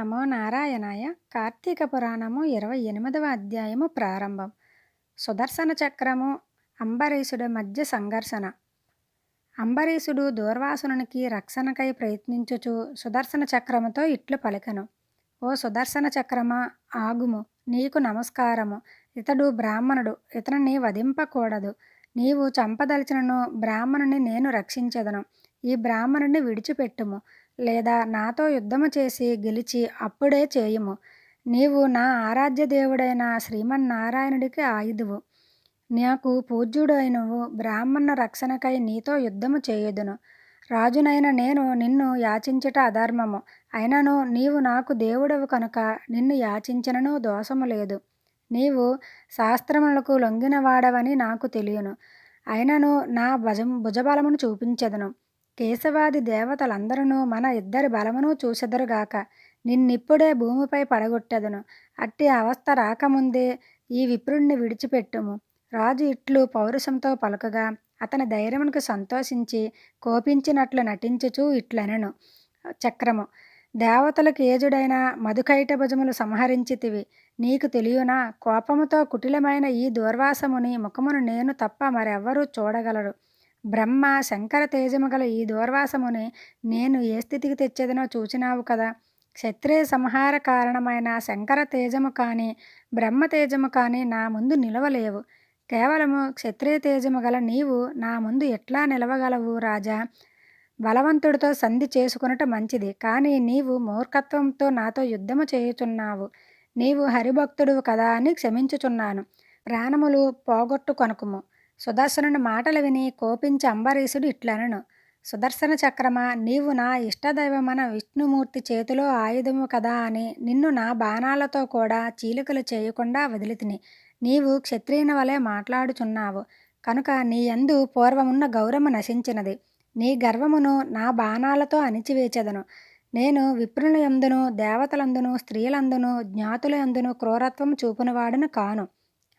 నమో నారాయణాయ కార్తీక పురాణము ఇరవై ఎనిమిదవ అధ్యాయము ప్రారంభం. సుదర్శన చక్రము అంబరీషుడి మధ్య సంఘర్షణ. అంబరీషుడు దూర్వాసునికి రక్షణకై ప్రయత్నించుచు సుదర్శన చక్రముతో ఇట్లు పలికను. ఓ సుదర్శన చక్రమా ఆగుము. నీకు నమస్కారము. ఇతడు బ్రాహ్మణుడు. ఇతనిని వధింపకూడదు. నీవు చంపదలిచినను బ్రాహ్మణుని నేను రక్షించదను. ఈ బ్రాహ్మణుని విడిచిపెట్టుము. లేదా నాతో యుద్ధము చేసి గెలిచి అప్పుడే చేయుము. నీవు నా ఆరాధ్య దేవుడైన శ్రీమన్నారాయణుడికి ఆయుధువు. నాకు పూజ్యుడైనవు బ్రాహ్మణ రక్షణకై నీతో యుద్ధము చేయుదును. రాజునైన నేను నిన్ను యాచించట అధర్మము. అయినను నీవు నాకు దేవుడవు కనుక నిన్ను యాచించినను దోషము లేదు. నీవు శాస్త్రములకు లొంగినవాడవని నాకు తెలియను. అయినను నా భజం భుజబలమును చూపించెదను. కేశవాది దేవతలందరూ మన ఇద్దరి బలమును చూసెదరుగాక నిన్నిప్పుడే భూమిపై పడగొట్టెదను. అట్టి అవస్థ రాకముందే ఈ విప్రుణ్ణి విడిచిపెట్టుము. రాజు ఇట్లు పౌరుషంతో పలుకగా అతని ధైర్యమునకు సంతోషించి కోపించినట్లు నటించుచూ ఇట్లనెను. చక్రము. దేవతలకు ఏజుడైన మధుకైట భుజములు సంహరించితివి. నీకు తెలియనా కోపముతో కుటిలమైన ఈ దూర్వాసముని ముఖమును నేను తప్ప మరెవ్వరూ చూడగలరు. బ్రహ్మ శంకర తేజము గల ఈ దూర్వాసముని నేను ఏ స్థితికి తెచ్చేదనో చూచినావు కదా. క్షత్రియ సంహార కారణమైన శంకర తేజము కానీ బ్రహ్మ తేజము కానీ నా ముందు నిలవలేవు. కేవలము క్షత్రియ తేజము గల నీవు నా ముందు ఎట్లా నిలవగలవు రాజా? బలవంతుడితో సంధి చేసుకునట మంచిది కానీ నీవు మూర్ఖత్వంతో నాతో యుద్ధము చేయుచున్నావు. నీవు హరిభక్తుడు కదా అని క్షమించుచున్నాను. ప్రాణములు పోగొట్టుకొనకుము. సుదర్శనుని మాటలు విని కోపించి అంబరీషుడు ఇట్లనను. సుదర్శన చక్రమా నీవు నా ఇష్టదైవమన విష్ణుమూర్తి చేతిలో ఆయుధము కదా అని నిన్ను నా బాణాలతో కూడా చీలికలు చేయకుండా వదిలితిని. నీవు క్షత్రియుని వలె మాట్లాడుచున్నావు. కనుక నీ యందు పూర్వమున్న గౌరవము నశించినది. నీ గర్వమును నా బాణాలతో అణిచివేచెదను. నేను విప్రుల యందును దేవతలందును స్త్రీలందును జ్ఞాతుల యందును క్రూరత్వం చూపునవాడును కాను.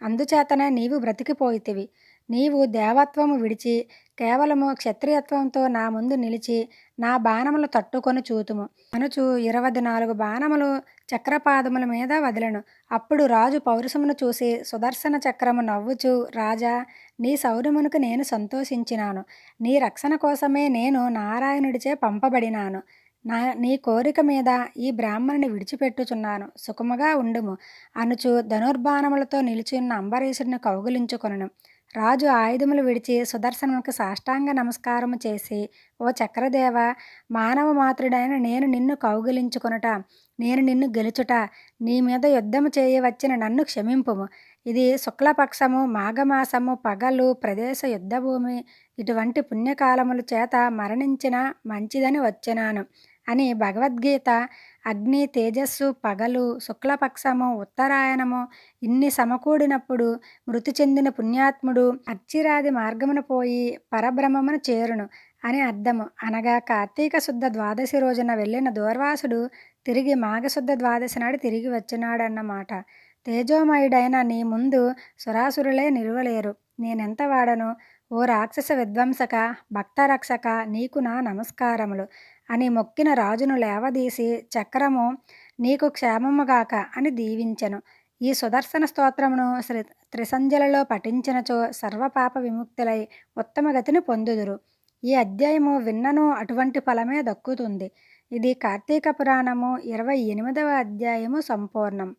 అందుచేతనే నీవు బ్రతికిపోయితివి. నీవు దేవత్వము విడిచి కేవలము క్షత్రియత్వంతో నా ముందు నిలిచి నా బాణములు తట్టుకొని చూతుము. అనుచు ఇరవై నాలుగు బాణములు చక్రపాదముల మీద వదిలను. అప్పుడు రాజు పౌరుషమును చూసి సుదర్శన చక్రము నవ్వుచు రాజా నీ శౌర్యమునకు నేను సంతోషించినాను. నీ రక్షణ కోసమే నేను నారాయణుడిచే పంపబడినాను. నా నీ కోరిక మీద ఈ బ్రాహ్మణుని విడిచిపెట్టుచున్నాను. సుఖముగా ఉండుము. అనుచు ధనుర్బాణములతో నిలిచి ఉన్న అంబరీషుడిని కౌగులించుకొనను. రాజు ఆయుధములు విడిచి సుదర్శనముకు సాష్టాంగ నమస్కారము చేసి ఓ చక్రదేవ మానవ మాతృడైన నేను నిన్ను కౌగిలించుకొనుట నేను నిన్ను గెలుచుట నీ మీద యుద్ధము చేయవచ్చిన నన్ను క్షమింపుము. ఇది శుక్లపక్షము మాఘమాసము పగలు ప్రదేశ యుద్ధభూమి ఇటువంటి పుణ్యకాలముల చేత మరణించిన మంచిదని వచ్చినాను. అని భగవద్గీత అగ్ని తేజస్సు పగలు శుక్లపక్షము ఉత్తరాయణము ఇన్ని సమకూడినప్పుడు మృతి చెందిన పుణ్యాత్ముడు అర్చిరాది మార్గమున పోయి పరబ్రహ్మమును చేరును అని అర్థము. అనగా కార్తీక శుద్ధ ద్వాదశి రోజున వెళ్ళిన దూర్వాసుడు తిరిగి మాఘశుద్ధ ద్వాదశి నాడు తిరిగి వచ్చినాడన్నమాట. తేజోమయుడైన నీ ముందు సురాసురులే నిలువలేరు. నేనెంత వాడను? ఓ రాక్షస విధ్వంసక భక్తరక్షక నీకు నా నమస్కారములు. అని మొక్కిన రాజును లేవదీసి చక్రము నీకు క్షేమముగాక అని దీవించెను. ఈ సుదర్శన స్తోత్రమును శ్రీ త్రిసంజలలో పఠించినచో సర్వపాప విముక్తులై ఉత్తమ గతిని పొందుదురు. ఈ అధ్యాయము విన్నను అటువంటి ఫలమే దక్కుతుంది. ఇది కార్తీక పురాణము ఇరవై ఎనిమిదవ అధ్యాయము సంపూర్ణం.